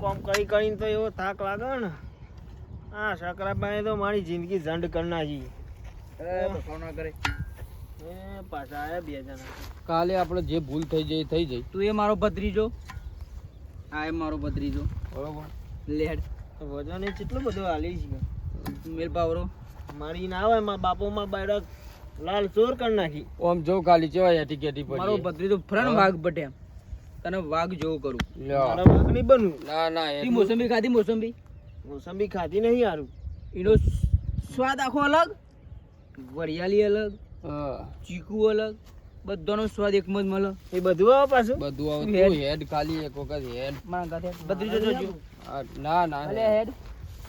કોમ કરી કરીને તો એવો થાક લાગે ને. આ શકરાબાએ તો મારી જિંદગી ઝંડ કરી નાખી. એ પાછા આયા બે જણા. કાલે આપણે જે ભૂલ થઈ જાય થઈ જાય. તું એ મારો ભત્રીજો? આ એ મારો ભત્રીજો. બરોબર. લેડ. વજન કેટલો બધો હાલી છે મેલ પાવરો. મારી ના આવે મારા બાપોમાં બાયડક લાલ ચોર કરી નાખી. ઓમ જો કાલી ચેવાય એટી કેટી મારો પડી ભત્રીજો ફ્રણ ભાગ બટ્યા તને વાઘ જેવો કરું. વાંક નહીં બનવું. ના ના એ મોસંબી ખાધી મોસંબી? મોસંબી ખાધી નહીં હારું. એનો સ્વાદ આખો અલગ વરિયાળી અલગ હા. ચીકુ અલગ બધાનો સ્વાદ એક જ મળે એ બધું આવે પાછું? બધું આવતું હેડ. હેડ ખાલી એક વખત હેડ. મારા ગાથે બધું જોજો ના ના અલે હેડ.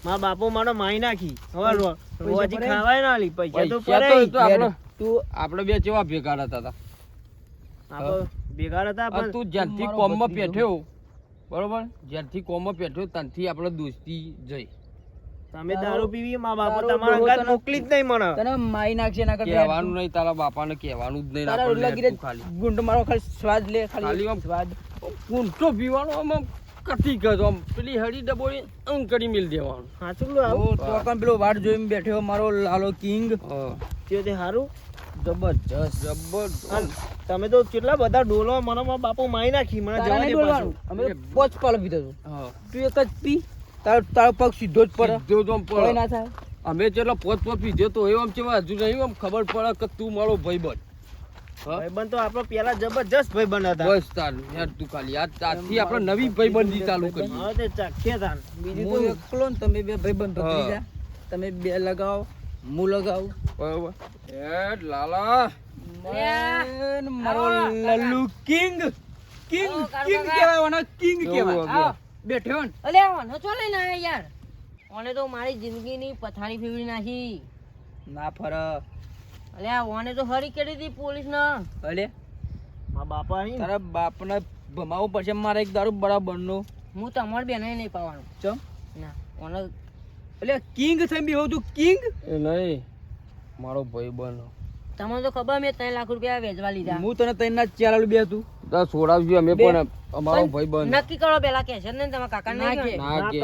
મારા બાપો મારો માઈ નાખી. હવે રોજી ખાવાય ના લી. પૈસા તો પડે તો- તો આપણે તું આપણે બે ચેવા ભેગા હતા? તા. આપણે ભેગા હતા પણ તું જ્યાંથી કોમમાં પેઠ્યો બરોબર? જ્યાંથી કોમમાં પેઠ્યો ત્યાંથી આપણે દોસ્તી જઈ. તમે દારૂ પીવી મા બાપુ તમારા ઘર મોકલી જ નહીં મને. તને માઈ નાખશે ના કરતા કહેવાનું નહીં તારા બાપાને કહેવાનું જ નહીં આપણે રોટલા ખાલી. ગુંડ મારો ખાલી સ્વાદ લે ખાલી ખાલી આમ સ્વાદ. ઊંટો પીવાનો આમ કટી ગયો આમ પેલી હળી ડબોળી અંગ કરી મિલ દેવાનું. સાચું લો તો પેલો વાડ જોઈને બેઠો મારો લાલો કિંગ. તે હારું. જબરજસ્ત. જબરજસ્ત. તમે તો કેટલા બધા ડોલો મને મારા બાપુ માઈ નાખી મને જવા દે પાછું. અમે પોચ પાલો પીધો છું હા. તું એક જ પી. તાર તાર પગ સીધો જ પડે. સીધો જ પડે. ના થાય. અમે જેટલો પોચ પોત પીધો તો એમ ચેવા હજુ નહીં આમ ખબર પડે કે તું મારો ભાઈબંધ. હા? ભાઈબંધ તો આપણો પેલા જબરજસ્ત ભાઈબંધ હતા. બસ તાર યાર તું ખાલી આ તારથી આપણે નવી ભાઈબંધી ચાલુ કરી. હા તે ચાખ્યા તાર બીજું તો એકલો ને તમે બે ભાઈબંધ હા. ભત્રીજા તમે બે લગાવો. હું લગાવું. બરોબર. એ લાલા. અને મારો લલ્લુ કિંગ. કિંગ કિંગ કહેવાય ઓને કિંગ કહેવાય. હતું. ને. અલે ઓને ચો લઈને આયા યાર. ઓને તો મારી જિંદગીની પથારી ફેરવી નાખી. ના ફર. અલે ઓને તો હરી કરી હતી પોલીસ ના અલે. મારા બાપા અહીં ને, તારા બાપને ભમાવવું પડશે મારે એક દારૂ બરાબરનું હું તમારે બેને નહીં પાવાનું. ચમ? ના ઓને એટલે કિંગ થઈ બી તું કિંગ? એ નહીં. મારો ભાઈબંધ તમને તો ખબર મેં ત્રણ લાખ રૂપિયા વેચવા લીધા. હું તને તઈને ના ચાર આલુ બે તું દસ સોડાવજો અમે પણ અમારો ભાઈ બન. નક્કી કરો પેલા કે છે ને તમારા કાકા ના કે. ના કે.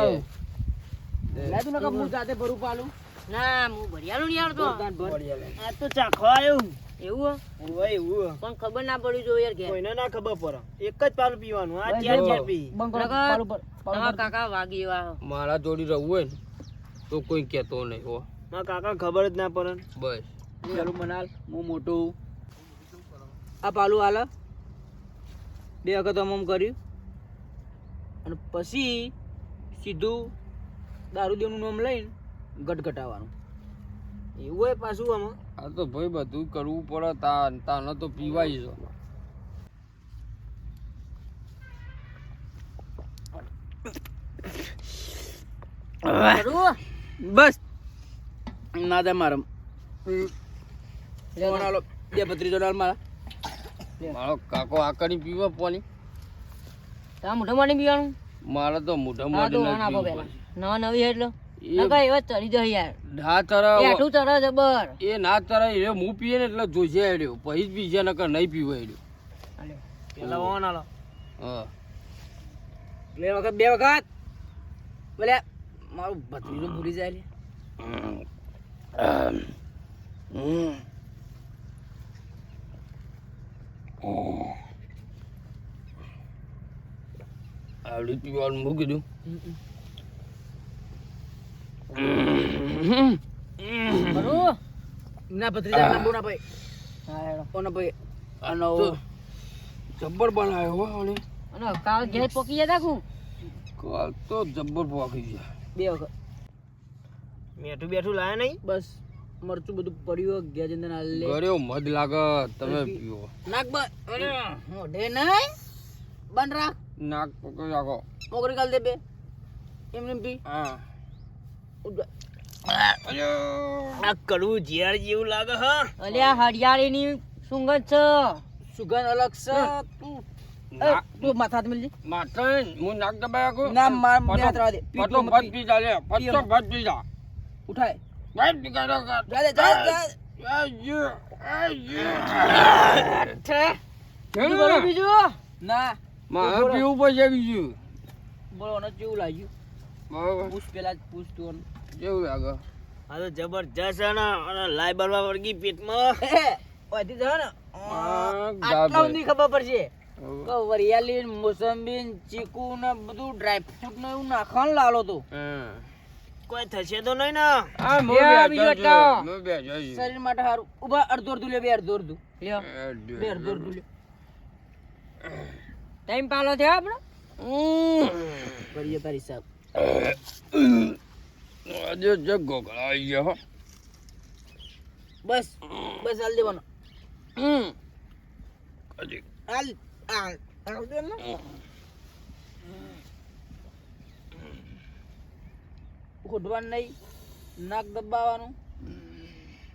લે તું નકર હું જાતે ભરું પાલું. ના હું ભરિયાલું નહીં આવતો આ તો ચાખવા આવ્યું એવું હોય એવું હે. પણ ખબર ના પડી જોઈએ યાર કે. કોઈને ના ખબર પડે. એક જ પાલું પીવાનું. આ ચાર ચાર પી તમારા કાકા વાગી એવા મારા જોડી રહું હોય ને. તો કોઈ કહેતો નહીં હો. મારા કાકા ખબર જ ના પડે બસ. ચાલુ મનાલ હું મોટું આ પાલું હાલ. બે વખત આમ આમ કર્યું. અને પછી સીધું દારૂ દેવનું નામ લઈને ગટગટાવાનું. એવું હોય પાછું આમાં. આ તો ભાઈ બધું કરવું પડે તા તાને તો પીવાય છે ખરું? બસ. ના દે આલો. બે ભત્રીજો ડાલ મારા મારો કાકો આકડી પીવો પાણી તારા મોઢા માટે પીવાનું? મારે તો મોઢા તો પીવું પેલા નવા એટલે એ ના તરા એ ના હું પીએ ને એટલે જોઈશે હેડ્યો. પછી જ પીશે નકર નહીં પીવો હેડ્યો. પેલા ઓન આલો. હા. બે વખત બે વખત. મારું ભત્રીજું ભૂલી જાય લે. આવડી પીવાનું મૂકી દઉં. ના ભત્રીજા ના ભાઈ. હા હેડો. ભાઈ. આનો જબ્બર બનાવ્યો હો અને કાલ ઘેર પોકી જતા કાલ તો જબ્બર પોકી ગયા. બે વખત. મેઠું બેઠું લાયા નહીં? બસ મરચું બધું પડ્યું ગેજેન્દ્ર ના લે. ગળ્યો મધ લાગે તમે પીઓ નાક અરે મોઢે નહીં. બંધ રાખ. નાક પકડી રાખો. મોકરી કાલ દે બે. એમ એમ પી. હા. આ કડવું ઝેર જેવું લાગે હા. અલ્યા હરિયાળીની સુગંધ છે. સુગંધ અલગ છે. તું તું માથા હાથ મિલજે હું નાક દબાઈ રાખું ના માર બે હાથ દે. પી પતો તું મત ભત પી. પી જા લે પતો ભત પી જા ઉઠાય ભત પી જા જા જા. જા આયે, આયે. બીજું બોલો બીજું. ના. મારે પીવું પડશે બીજું બોલો અને કેવું લાગ્યું. બરોબર. પૂછ પેલા જ પૂછ તું કેવું લાગે. આ તો જબરજસ્ત છે ને. અને લાઈ બરવા વળગી પેટમાં. હે, ઓયથી ને આટલા ગાભર. ખબર પડશે. વરિયાળી મોસંબી ને ચીકુ ને બધું ડ્રાયફ્રૂટ ને એવું નાખવાનું લાલો તો. કોઈ થશે તો નહીં ને? આ બીજો તો. શરીર માટે સારું. ઊભા અડધો અડધું લે બે અડધો અડધું. લ્યો. બે અડધો અડધું લે ટાઈમ પાલો થયો આપણો? કરીએ તારી સાહેબ આજે જગ્ગો ગોગળાઈ ગયો હો. બસ બસ હાલ દેવાનો. હમ. હાલ. ને નહીં નાક દબાવવાનું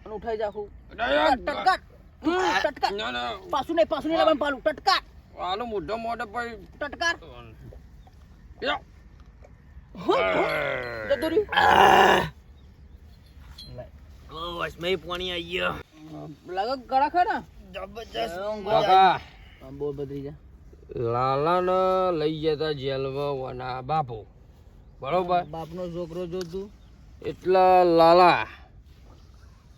અને ઉઠાઈ જાખું. ટટકાટ. ટટકાટ. ના, ના. પાછું નહીં પાછું નહીં લાવવાનું પાલું. ટટકાટ. આલો મોઢો મોઢો યો. ઓ પાણી આવી ગયો. લાગે ગળા ખા જબરજસ્ત કાકા બોલ બદલી જા લાલાને લઈ જતા જેલમાં વના બાપુ. બરોબર? બાપનો છોકરો જો તું. એટલા લાલા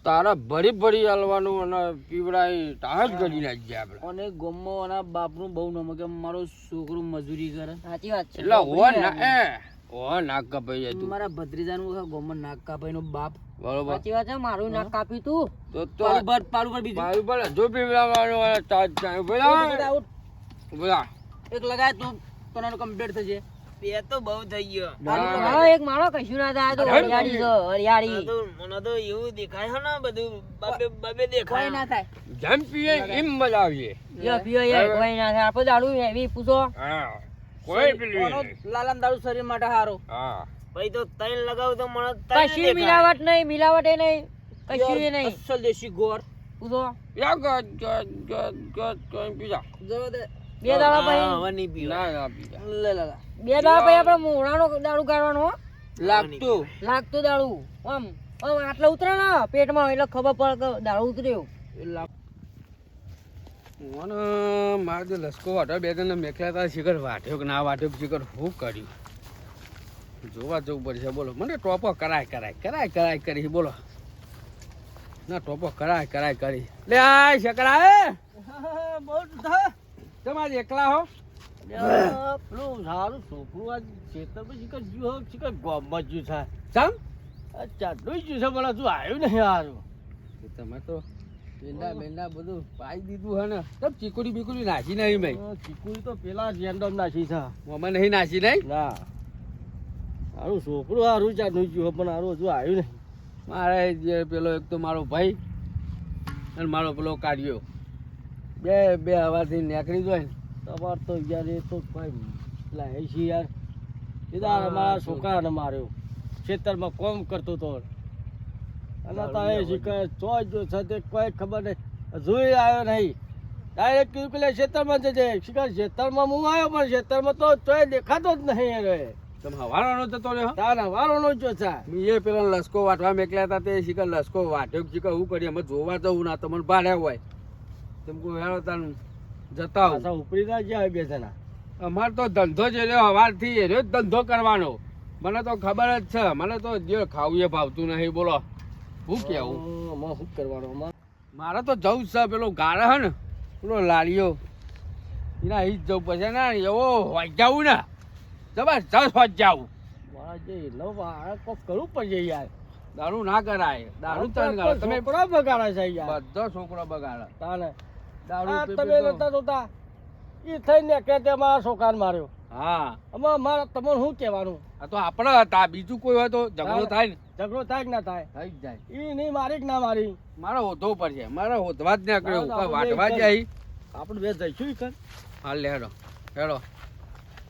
તારા ભરી ભરી હાલવાનું અને પીવડાઈ ટાહ જ કરી નાખજે આપણે. અને ગમો અને બાપનું બહુ નમ કે મારો છોકરો મજૂરી કરે. સાચી વાત છે. એટલે હો ના એ હો નાક કપાઈ જાય તું. મારા ભત્રીજાનું ગમો નાક કપાઈનો બાપ બરોબર. સાચી વાત છે મારું નાક કાપ્યું તું. તો તો પાલું ભર પાલું બીજું. ભાઈ બોલે જો પીવડાવવાનું અને ચાર્જ ચાય બોલા બોલા એક લગાય તું તને કમ્પ્લીટ થશે. બે તો બહુ થઈ ગયો. એક મારો કશું ના થાય તો હરિયાળી છે હરિયાળી. તો મને તો એવું દેખાય છે ને બધું બબે બબે દેખાય. ના થાય. જેમ પીએ એમ મજા આવીએ યો પીઓ યાર કોઈ ના થાય. આપણે દારૂ હેવી પૂછો. હા કોઈ પેલું આનો દારૂ શરીર માટે સારો હા. ભાઈ તો તૈન લગાવ તો મને કશી મિલાવટ નહીં મિલાવટ એ નહીં કશું એ નહીં. અસલ દેશી ગોર પૂછો યા ગત ગત ગત ગત કોઈ પીજા જવા દે. બે દાડા પછી હવે નહીં પીવા. ના ના પીજા લે લાલા બે દાડા પછી આપણે મોણાનો દારૂ કાઢવાનો લાગતો. લાગતું. લાગતું દારૂ આમ આમ આટલા ઉતરે ને પેટમાં એટલે ખબર પડે કે દારૂ ઉતર્યો. મને મારે જે લસકો વાટો બે જણ મેખ્યા હતા શિખર વાટ્યો કે ના વાટ્યો કે શિખર હું કર્યું? જોવા જવું પડશે. બોલો મને ટોપો કરાય કરાય કરાય કરાય કરી બોલો. ના ટોપો કરાય કરાય કરી. લે આ શકરા એ બહુ થા તમારે એકલા હો? પેલું સારું છોકરું આ ખેતરમાં શીખર જ્યું હો શીખર ગોમમાં જ્યું છે ચમ ચાટલું જ્યું છે મને તું આવ્યું નહીં સારું તમે તો બેંડા બેંડા બધું પાઈ દીધું હે ને. તમ ચીકુડી બીકુડી નાખી નહીં મેં ચીકુડી તો પેલા રેન્ડમ નાખી છે. મોમાં નહીં નાખી નહીં? ના. સારું છોકરું સારું ચાટલું જ્યું પણ સારું હજુ આવ્યું નહીં. મારે જે પેલો એક તો મારો ભાઈ અને મારો પેલો કાઢ્યો બે બે હવાથી નીકળી જાય તમાર તો યાર એ તો ભાઈ એ છે યાર. એ તો મારા છોકરાને માર્યો. ખેતરમાં કોમ કરતો તો. અને તો એ શીખે ચોય જો છે તે કોઈ ખબર નહીં. જોઈ આવ્યો નહીં. ડાયરેક્ટ કીધું પેલા ખેતરમાં જજે. શીખર ખેતરમાં હું આવ્યો પણ ખેતરમાં તો ચોય દેખાતો જ નહીં એને તમે હવારવાનો જતો રહ્યો? તારા વારો નો જો છે એ પેલા લસકો વાટવા મેકલ્યા હતા તે શીખર લસકો વાટ્યો શીખર શું કરીએ? અમે જોવા જવું ના તમને ભાડ્યા હોય. તેમ કોઈ હેરો તાન જતા આવું ઉપરી ના બે જણા. અમારે તો ધંધો જ રહ્યો હવારથી એ રહ્યો જ ધંધો કરવાનો. મને તો ખબર જ છે. મને તો જે ખાવું એ ભાવતું નહીં. બોલો શું કેવું? શું કરવાનું? મારે તો જવું છે. પેલો ગાળા હે ને પેલો લારીઓ. એના અહીં જ જવું પછી ના. એવો હોય જવું ને. જબરજસ્ત હોત જવું કોક કરવું પડશે યાર. દારૂ ના કરાય. દારૂ તન કરાય. તમે છોકરા બગાડે છે યાર. બધો છોકરો બગાડે. તાને. દારૂ તમે નતા જોતા? ઈ થઈને કે તે મારા છોકરાને માર્યો. હા. અમાર મારે તમને શું કહેવાનું? આ તો આપણા હતા બીજું કોઈ હોય તો ઝઘડો થાય ને. ઝઘડો થાય કે ના થાય. થઈ જ જાય. ઈ નહીં મારી કે ના મારી. મારે પર છે મારા હોધવા જ ને આપણે વાટવા જાય. આપણે બે જઈશું કર હા લેડો હેડો.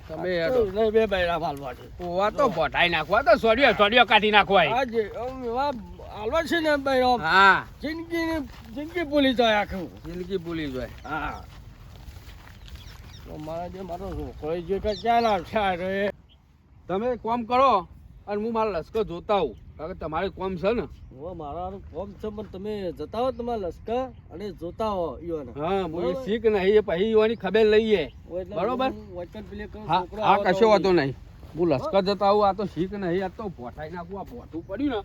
તમે હેડો. બે બૈરા માલવા છે. ઓવા તો બોટાઈ નાખવા તો સોડિયો સોડિયો કાઢી નાખવાય આજે હાલવા છે ને બૈરો હા. જિંદગી જિંદગી ભૂલી જાય આખું. જિંદગી ભૂલી જાય. હા. તો મારા જે મારો છોકરો જે ક્યાં ના છે તમે કોમ કરો અને હું મારા લશ્કર જોતા આવું. કે તમારે કોમ છે ને. હવે મારા કોમ છે પણ તમે જતા હો તમારા લશ્કર અને જોતા હો ઈઓને હા હું શીખ નહીં એ પછી એની ખબર લઈએ. હું બરોબર. હા હા કશો વાંધો નહીં. હું લશ્કર જતા હું આ તો શીખ નહીં આ તો ભોઠાઈ નાખું આ ભોઠું પડ્યું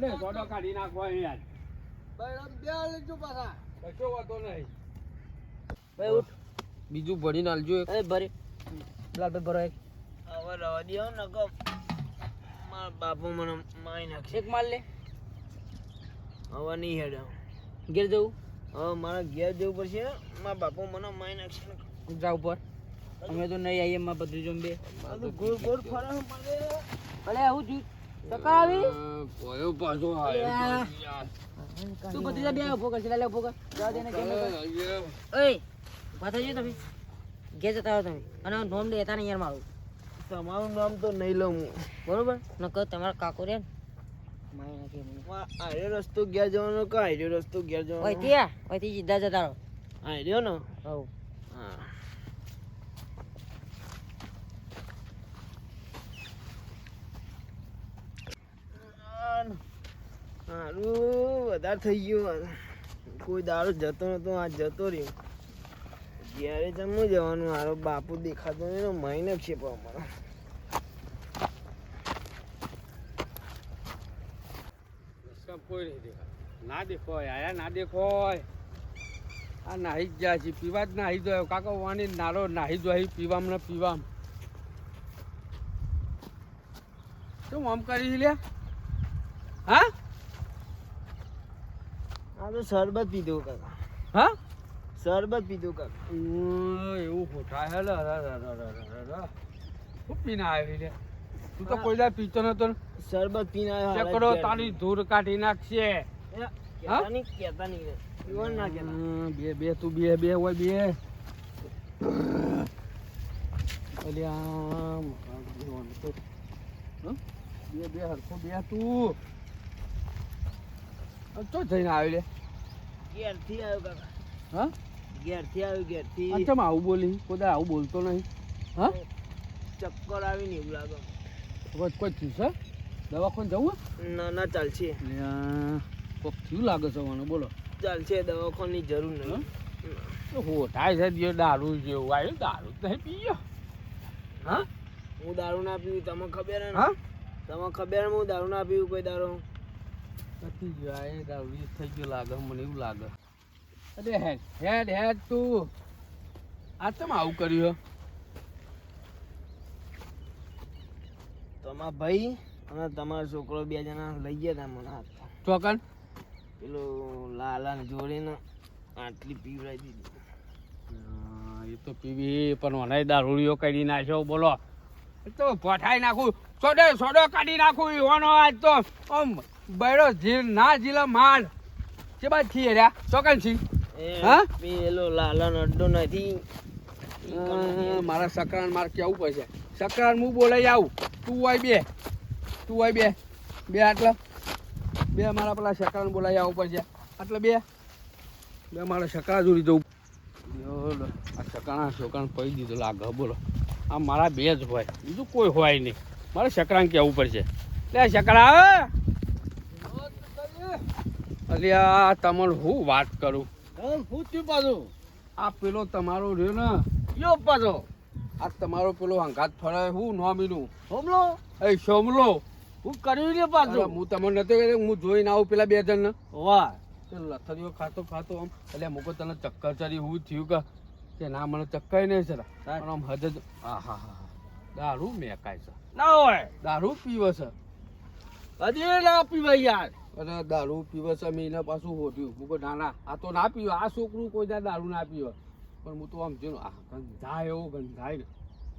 ને. કાઢી યાર કશો વાંધો નહીં. ભાઈ ઉઠ. બીજું ભરીને આલજો એક. એ ભરે. લાલભાઈ ભરો એક. હવે રવા મારા બાપુ મને મારી નાખશે. એક માલ લે. હવે નહીં હેડ. ઘેર જવું? હવે મારે ઘેર જવું પડશે. મારા બાપુ મને મારી નાખશે. જા ઉપર. અમે તો નહીં આવીએ માં બધું જોમ બે. બધું ગોળ ગોળ ફરે છે મારે. ભલે આવું છું ટકા આવી? કોયો પાછો આવ્યો તું બધી બે ઊભો કરશે લાલે ઊભો કર જવા દેને કેમ ઓય ઊભા જો તમે. ઘેર જતા આવો તમે. અને નોમ લેતા નહીં યાર મારું. તમારું નામ તો નહીં લઉં હું. બરોબર? નકર તમારા કાકો રે આર્યો રસ્તો ઘેર જવાનો? કે આર્યો રસ્તો ઘેર ઓય જવાનો ત્યાં ઓયથી સીધા જતા રહો. આર્યો ને? હવ. હા. સારું વધારે થઈ ગયું. કોઈ દારૂ જતો નતો આ જતો રહ્યો. જ્યારે જમવું જવાનું મારો બાપુ દેખાતો એનો મહિને છે પણ અમારો. કોઈ નહીં દેખાય ના દેખોય આયા ના દેખોય. આ નાહી જ છે પીવા જ નાહી દો. કાકો વાણી નારો નાહી દો પીવામ ને પીવામ શું આમ કરી લે? હા? આ તો શરબત પીધો કાકા. હા? શરબત પીધું કાક. એવું ખોટા હે રે રે રે રે રે રે. પીને આવી લે? તું તો કોઈ પીતો નતો. શરબત પીને આવ્યો ચકડો તારી ધૂળ કાઢી નાખશે. એ, કહેતા નહીં કેતા નહીં રે. ના કહેતા બે બે તું બે બે હોય બે. અલ્યા? બે બે હરખો બે તું. તો જઈને આવી લે. ક્યારથી આવ્યો કાકા. હા? ઘેરથી આવ્યો ઘેરથી. અચ્છા આવું બોલી કોઈ આવું બોલતો નહીં. હા? ચક્કર આવી ને એવું લાગે. કોઈ થયું છે? દવાખાને જવું ના ના ચાલશે. કોક થયું લાગે છે મને બોલો. ચાલશે દવાખાની જરૂર નહીં. તો હો થાય છે જે દારૂ જેવું આવ્યું દારૂ નહીં પીયો હા? હું દારૂ ના પીવું તમને ખબર હે હા? તમને ખબર હું દારૂ ના પીવું કોઈ દારૂ? નથી ગયો એ દારૂ થઈ ગયો લાગે મને એવું લાગે. અરે હેડ હેડ હેડ તું. આ ચમ આવું કર્યું તમારા ભાઈ અને તમારો છોકરો બે જણા લઈ ગયા હતા મને હાથ. ચોકન? પેલો લાલા ને જોડીને આટલી પીવડાવી દીધી. એ તો પીવી પણ મને દારૂડીઓ કાઢી નાખ્યો. બોલો. તો પઠાઈ નાખું. સોડે સોડો કાઢી નાખું. એવાનો આજ તો આમ બૈરો ના જીલા માલ. કે બાદથી રહ્યા. ચોકન છી એ હા? પેલો લાલા નો અડ્ડો નથી. મારા સકરાન મારે કેવું પડશે? સકરાન હું બોલાઈ આવું. તું હોય બે. તું હોય બે. બે આટલા. બે મારા પેલા સકરાન બોલાઈ આવવું પડશે. આટલા બે. બે મારા સકરા જોડી જવું. આ સકરાના છોકરાને પડી દીધું. લાગે બોલો. આ મારા બે જ હોય. બીજું કોઈ હોય નહીં. મારે સકરાને કહેવું પડશે? લે સકરા આવે અલ્યા તમને હું વાત કરું? હું થયું પાછું. આ પેલો તમારો રહ્યો ને. યો પાછો. આ તમારો પેલો હંગાત ફરાય હું નોમીનું સોમલો એ સોમલો હું કર્યું અરે હું તમને નથી કહેતો હું જોઈને આવું પેલા બે જણ વાહ. લથડીઓ ખાતો ખાતો આમ એટલે મુકો તને ચક્કર ચડી હું થયું કે કે ના મને ચક્કર નહીં સર પણ આમ હદ જ હા હા હા. દારૂ મેકાય છે. ના હોય. દારૂ પીવે છે. હજી ના પીવાય યાર. અને દારૂ પીવે છે મેં એને પાછું હોટ્યું મુકો ના ના આ તો ના પીવે. આ છોકરું કોઈ દા દારૂ ના પીવે. પણ હું તો આમ જોયું આ ગંધાય એવો ગંધાય. ને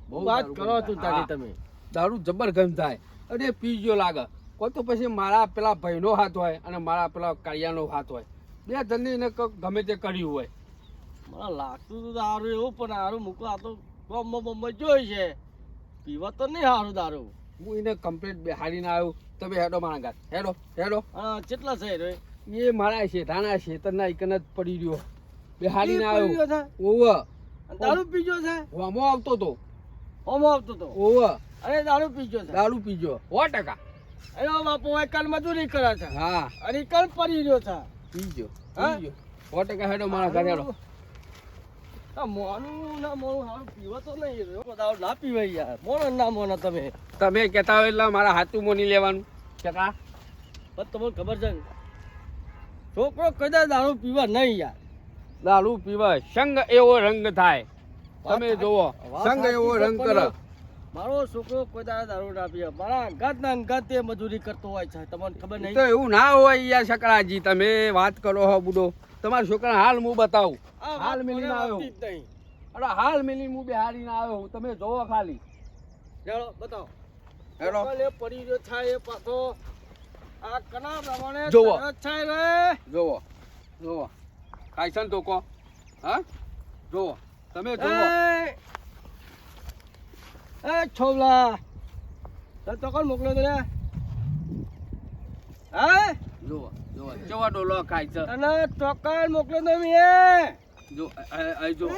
બહુ વાત કરો છો તારી તમે. દારૂ જબર ગંધાય. અને પીજો લાગે. કોઈ તો પછી મારા પેલા ભાઈનો હાથ હોય અને મારા પેલા કાળિયાનો હાથ હોય. બે ધંધે એને ગમે તે કર્યું હોય. મને લાગતું હતું દારૂ એવું પણ હારું મૂકો આ તો બોમ્બ બોમ્બ જોઈ છે. પીવા તો નહીં સારું દારૂ. હું એને કમ્પ્લેટ બેહાડીને આવ્યો. તમે હેડો મારા ઘાટ હેડો હેડો. હા કેટલા છે રે? એ મારા શેઠાના શેતરના એકન જ પડી રહ્યો. બે હાલી ના આવ્યો. ઓવ. દારૂ પીજો છે? વામો આવતો તો. હોમો આવતો તો? ઓવ. અરે દારૂ પીજો છે. દારૂ પીજો સો ટકા. એનો બાપુ હોય કાલ મજૂરી કરે છે. હા. અને કાલ પડી રહ્યો છે. પીજો? પીજો. સો ટકા હેડો મારા ઘાટ હેડો. મોનું ના મોનું હારું પીવો તો નહીં રહ્યો ના પીવાય યાર. મોનો ના મોનો તમે. તમે કહેતા હોય એટલે મારા હાથું મોની લેવાનું. ચકા પણ તમને ખબર છે ને છોકરો કદાચ દારૂ પીવા નહીં યાર. દારૂ પીવા સંગ એવો રંગ થાય. તમે જુઓ વાત સંગ એવો રંગ કરે. મારો છોકરો કોઈ દાડો દારૂ ના પીએ. મારા અંગાત ના અંગાત એ મજૂરી કરતો હોય છે. તમને ખબર નહીં? તો એવું ના હોય યાર શકરાજી. તમે વાત કરો હો બુડો. તમારા છોકરા હાલ હું બતાવું. હાલ મિલી મિલીને આવ્યો. અરે હાલ મિલી હું બિહારીને આવ્યો તમે જોવો ખાલી. ચાલો બતાવો. હેલો. લે પડી રહ્યો થાય એ પાછો. આ કના પ્રમાણે જોવો. છાય થાય રે. જોવો. જોવો. છે તો કહો હા? જોવો. તમે જોવો. એ છોવલા તો કોણ મોકલ્યો તને? હા? જોવો કેવો ડોલો ખાય છે. તને ચોક્કસ મોકલ્યો તો મેં? જો આ- જો.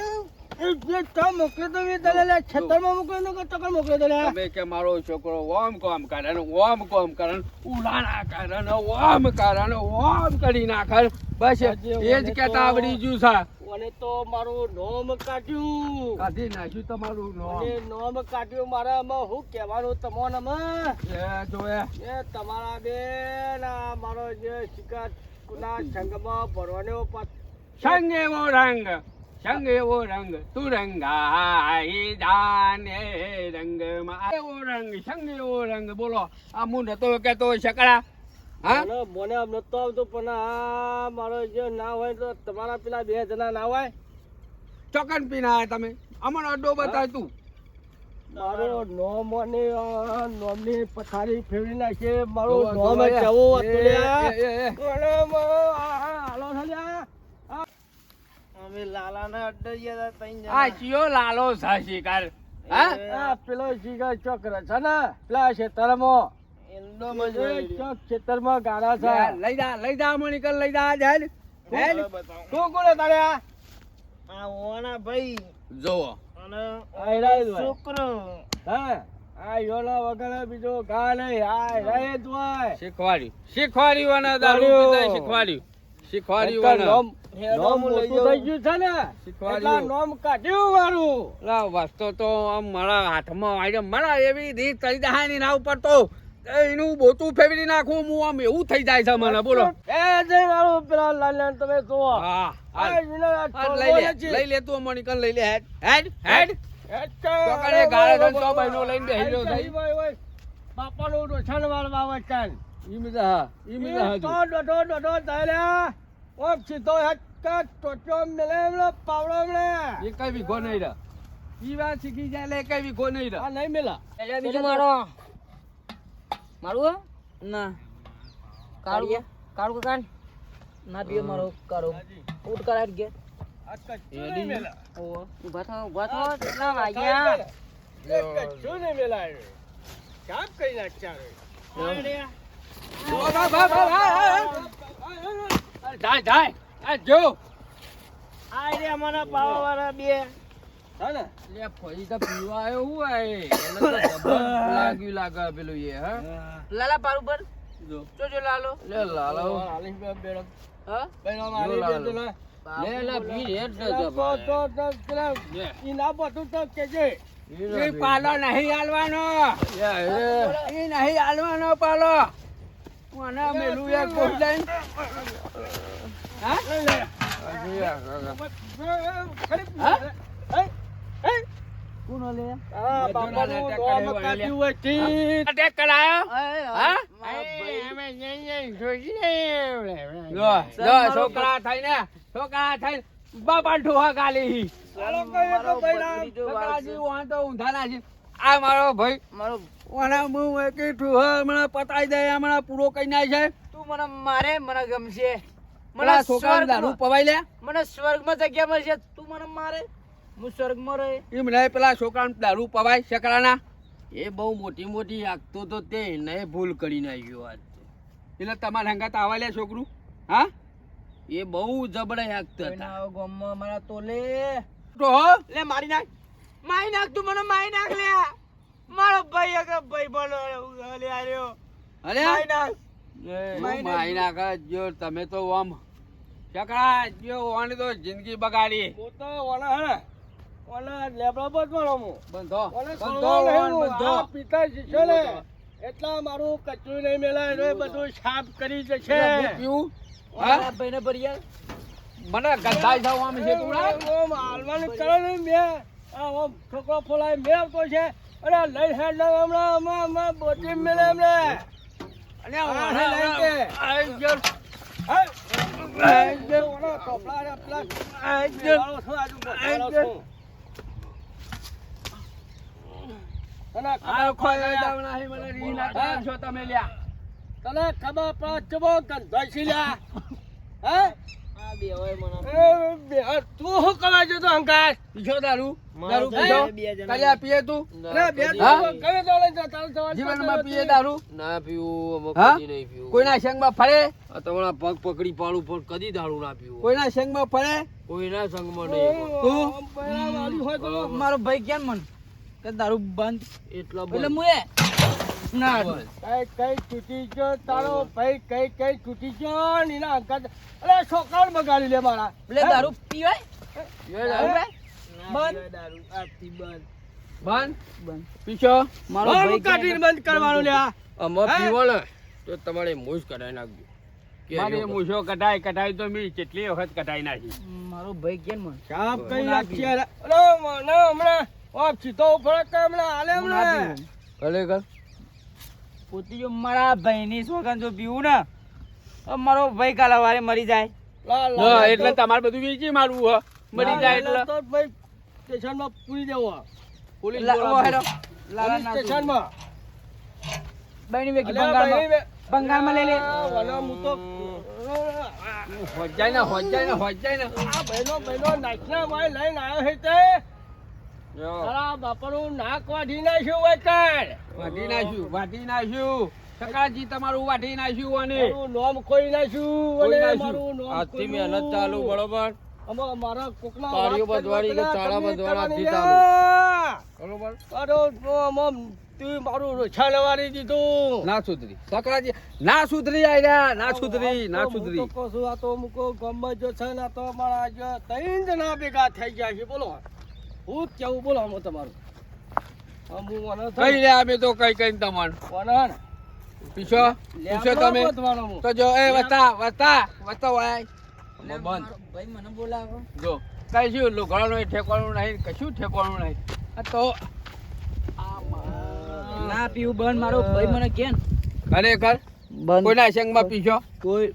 જે મારો છોકરો ઓમ કોમ કરે ઓમ કોમ કરે ઉલાણા કરે ઓમ કરે ઓમ કરી નાખે. બસ એ જ કેતા આવડી જ્યુ છે. અને તો મારું નોમ કાઢ્યું? કાઢી નાખ્યું તમારું નોમ. અને નોમ કાઢ્યું? મારામાં હું કહેવાનું તમોનામાં એ જો એ એ તમારા બેન આ મારો જે શિકાર કુના સંગમાં ભરવાનો પત સંગ એવો રંગ સંગ એવો રંગ તું રંગાઈ જાને રંગમાં. એવો રંગ સંગ એવો રંગ બોલો. આ હું નતો કેતો શકડા. હા? મને આમ નતો આવતો પણ આ મારો જે ના હોય તો તમારા પેલા બે જણા ના હોય. ચોકન પીને આયા તમે. અમારો અડ્ડો બતાય તું. મારો નોમ અને નોમની પથારી ફેરવી નાખે. મારો નોમ કેવો હતું હાલો છે અમે લાલાના અડ્ડે ગયા હતા ત્રણ આ ચિયો લાલો હા? પેલો શિકાર ચોકર છે ને પેલા છે ચોક ખેતરમાં ગાળા છે. લઈ જા લઈ જા મણિકલ લઈ જા હેડ હેડ તું કોને તારે આ? આ ભાઈ. જોવો. અને આ હેરાય જ હોય. છોકરો. હા? આ યોના વગર બીજો ગા નહીં. આ હેરાય જ હોય. શીખવાડ્યું. શીખવાડ્યું અને દારૂ પીતા શીખવાડ્યું. શીખવાડ્યું અને નોમ હેડો નોમ હું લઈ મોટું થઈ ગયું છે ને. શીખવાડ્યું. એટલા નોમ કાઢ્યું મારું લા વસ્તો તો આમ મારા હાથમાં આવી મારા એવી રીત થઈ જાય ને ના ઉપર તો એનું બોતું ફેરવી નાખું હું આમ એવું થઈ જાય છે મને બોલો. એ જઈ મારું પેલા લાલ્યા તમે જો હા લઈ લે તું મણિકલ લઈ લે હેડ. હેડ હેડ. એટલે ચોકડે ગાળે છે ને તો બહેનો લઈને બેહી રહ્યો હોય. બાપાનું રોછાણ વાળવા આવે ચાલ. ઈ મિદા હા ઈ મિદા હા તો દોઢો દોઢો ચાલ્યા. ઓમ સીધો હેઠ ટોચો મેલે મેલે પાવડો મેલે. એ કઈ ભીગો નહીં રહે ઈ વાત શીખી જાય. લે કઈ ભીગો નહીં રહે આ નહીં મેલા. બીજું મારો. મારું હે? ના. કાળું કાળું કાન ના પીએ મારો કાળો ઉઠ કરાટ ગયા ઊભા થો ઊભા થો. કેટલા વાગ્યા? એ કચ્છું નહીં મેલા એ. કામ કરી નાખ્યા રે. જાય જાય આ જો. આ રે અમારા પાવાવાળા બે. લાલા પાર ઉપર. જો. જો જો લાલો. લે લાલો. હાલી બે બેડો. હા? બેડો જો હાલી બે લાલો. ભીડ હેડ તો. તો તો પેલા લે. ઈ ના બધું તો કેજે. એ પાલો નહીં હાલવાનો. એ. નહીં હાલવાનો પાલો. મને મેલું એક કોઈ લઈને. હા? ખરી હા? હે? હે? કોનો લે આ બાપાનું નોમ કાઢ્યું હોય ઠીક. અટેક કરાયો હા? જો જો છોકરા થઈને છોકરા થઈને બાપા ઠોહા ગાલી. ચાલો કઈ એક ભાઈ છોકરાજી વાં તો ઊંધાના છે. આ મારો ભાઈ. મારો ઓના મું એકી ઠોહા હમણાં પતાઈ દે હમણાં પૂરો કઈ નાય છે તું મને મારે મને ગમશે. મને સ્વર્ગ છોકરા દારૂ પવાઈ લે. મને સ્વર્ગમાં જગ્યા મળશે. તું મને મારે. હું સ્વર્ગમાં રહે. એમ નહીં પેલા છોકરાને દારૂ પવાય શકરાના એ બહુ મોટી મોટી આગતો તો તે એને ભૂલ કરીને આવ્યો આજ એટલે તમારા હંગાત આવા લે છોકરું હા? એ બહુ જબડા આગતો હતા. ગામમાં તો લે. તો હો લે મારી નાખ. મારી નાખ તું મને મારી નાખ લે. મારો ભાઈ અગર ભાઈ બોલો લે આર્યો અરે મારી નાખ. મારી નાખા. જો તમે તો આમ ચકડા જો ઓની તો જિંદગી બગાડી. હું તો ઓલા હે ઓલા લેબડા કોણ હું બંધો બંધો. બંધો. પિતા શીશો ને એટલા મારું કચરું નહીં મેલાય બધું. સાફ કરી જશે પીવું? હા? આ ભાઈને ભરી મને ગંધાઈ જાવ આમ છે તું ઓમ હાલવાનું કરે ને મેં. આ ઓમ છોકરો ફોલાય મેં આવતો છે. અરે લઈ હેડ લઈ હમણાં હમણાં હમણાં બોટી મેલે હમણે અને લઈ કે આઈ ગયો. આઈ ગયો. ઓલો કપડા ને આઈ ગયો આજુ વાળો છો. તને ખબર ખોઈ પડે? દાવના હે મને રી ના કામ છો તમે લ્યા. તને ખબર પડે ચબો ગંધાઈ છે લ્યા. હે? આ બે હોય મને. એ બે તું શું કરવા જતો હંકાર પીછો દારૂ. દારૂ પીછો કલ્યા પીએ. તું. અરે બે હા? તું કયો તો લઈ જા તારું સવાલ જીવનમાં પીએ દારૂ? ના પીવું અમે હા? કદી નહીં કોઈના સંગમાં ફરે? તમારા પગ પકડી પાડું પણ કદી દારૂ ના પીવું. કોઈના સંગમાં ફરે? કોઈના સંગમાં નહીં તું? મારો ભાઈ કેમ મન? કે દારૂ બંધ. એટલો એટલે મુએ. ના. કઈ કઈ તૂટી ગયો તારો ભાઈ કઈ કઈ તૂટી ગયો ને અંકલ. અરે છોકરાને બગાડી લે મારા. એટલે દારૂ પીવાય? પીવાય દારૂ? બંધ. દારૂ. આજથી બંધ. બંધ? બંધ. પીછો મારો ભાઈ કાઢીને બંધ કરવાનું લ્યા. અમે પીવો ને તો તમારે મોજ કઢાઈ નાખજો. મારી મૂછો કટાઈ કટાઈ તો મી કેટલી વખત કટાઈ નાખી. મારો ભાઈ કેમ સાફ હું કઈ ના અરે મને હમણાં ઓમ સીધો ફરક કે હમણાં હાલે હમણાં? પીવું. ખરેખર પોતે જો મારા ભાઈની સોગન જો પીવું ને મારો ભાઈ કાલે વારે મરી જાય. લા, લા, હા લા, એટલે તમારે બધું વેચી મારવું હ. મરી જાય એટલે. તો ભાઈ સ્ટેશનમાં પૂરી દેવો. પોલીસ સ્ટેશનમાં. ભાઈની વેકી બંગાળમાં બંગાળમાં લઈ લે. વાલા, હું તો હોજાય ને હોજાય ને હોજાય ને. આ બહેનો બહેનો નાચના ભાઈ લઈને આવ્યો છે તે. તારા બાપાનું નાક વાઢી નાખ્યું હોય કાઢ નાખ્યું વાટી નાખ્યું. સકાળજી તમારું વાટી નાખ્યું અને નામ ખોઈ નાખ્યું અને મારું નામ આજથી મહેનત ચાલુ બરોબર? આમાં મારા કોકના તાળીઓ વાત કે ચાળા પેલા બધવાળા કમી થી કરવાની બરોબર? અરે, તો તું મારું રોછા લવાડી દીધું. ના સુધરી. સકરાજી ના સુધરી આયરા ના સુધરી ના તો સુધરી. આ તો મૂકો ગમે જો છે ને તો મારા જો ત્રણ જણા ભેગા થઈ ગયા છે બોલો. હું કેવું બોલો આમાં તમારું? કઈ લે અમે તો કઈ કઈ તમાર. મને હે ને, પીછો પીછો તમે. તો જો એ વતા વતા વતા વાય બંધ. ભાઈ મને બોલાવો. જો કઈ શું લુગડાનું ઠેકવાનું નહીં કશું ઠેકવાનું નહીં. આ તો ના પીવું બંધ. મારો ભાઈ મને કેમ ખરેખર? બંધ. કોઈના સંગમાં પીછો કોઈ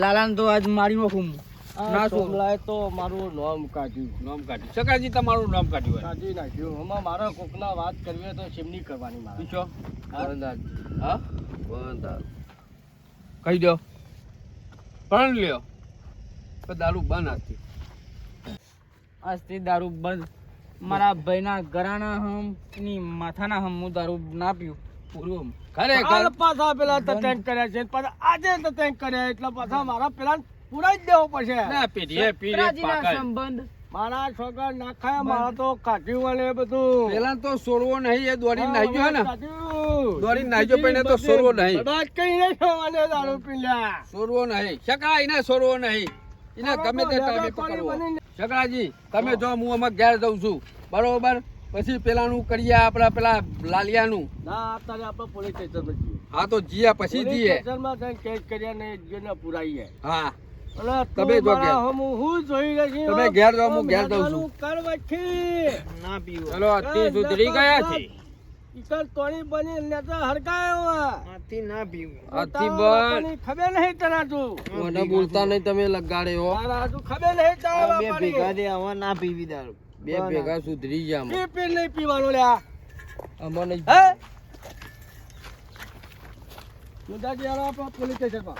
લાલાને તો આજ મારી નાખું. હું. આ ના સોમલાએ તો મારું નામ કાઢ્યું. નામ કાઢ્યું. સકાળજી તમારું નામ કાઢ્યું કાઢી નાખ્યું. આમાં મારે કોકના વાત કરવી હોય તો ચીમની કરવાની મારે. પીછો બંધ આજ. હા? કહી દો. પણ લ્યો. તો દારૂ બંધ હતી આજથી દારૂ બંધ. મારા ભાઈના ઘરાના હમની માથાના હમ હું દારૂ ના પીવું પૂરું ખરેખર? પાછા પેલા ટેન્ક કર્યા છે. પાછા આજે તતેન કર્યા એટલે પાછા મારા પેલા પૂરા જ દેવો પડશે. ના પીડીએ પીડીએ પાકા સંબંધ. મારા છોકરા નાખાય મારા તો કાઢ્યું અને બધું. પેલા તો સોરવો નહીં એ દોડી નાખ્યો ને. દોડી નાખ્યો પણ તો સોરવો નહીં. બધા કઈ નહીં ખાવાને દારૂ પીલા સોરવો નહીં. સકડા એને સોરવો નહીં. એને ગમે તે ટાઈમે પકડવો. બનીને- તમે જો હું અમાર ઘેર જઉં છું. બરોબર? પછી પેલાનું કરીએ આપણા પેલા લાલિયાનું. ના અત્યારે આપણે પોલીસ સ્ટેશન હા તો જીયા પછી જીએ સ્ટેશનમાં જઈને કેસ કર્યા ને જેને પુરાઈએ. હા. તમે જો મારા હું જોઈ રહી તમે ઘેર જાઓ, હું ઘેર જાઉં છું. મહેરબાનું ના પીવું. ચલો અતિ સુધરી ગયા છે. ઈકર તોડી બની ને હરકાયો આથી ના પીવું. આજથી તારા ખબર નહીં તને તું. મને બોલતા નહીં તમે લગાડે હો તારા ખબર નહીં તારા બે ભેગા દે હવે ના પીવી દારૂ. બે ભેગા સુધરી ગયા અમે. પી પી નહીં પીવાનું લ્યા અમને હે? મુદાજી પોલીસ સ્ટેશનમાં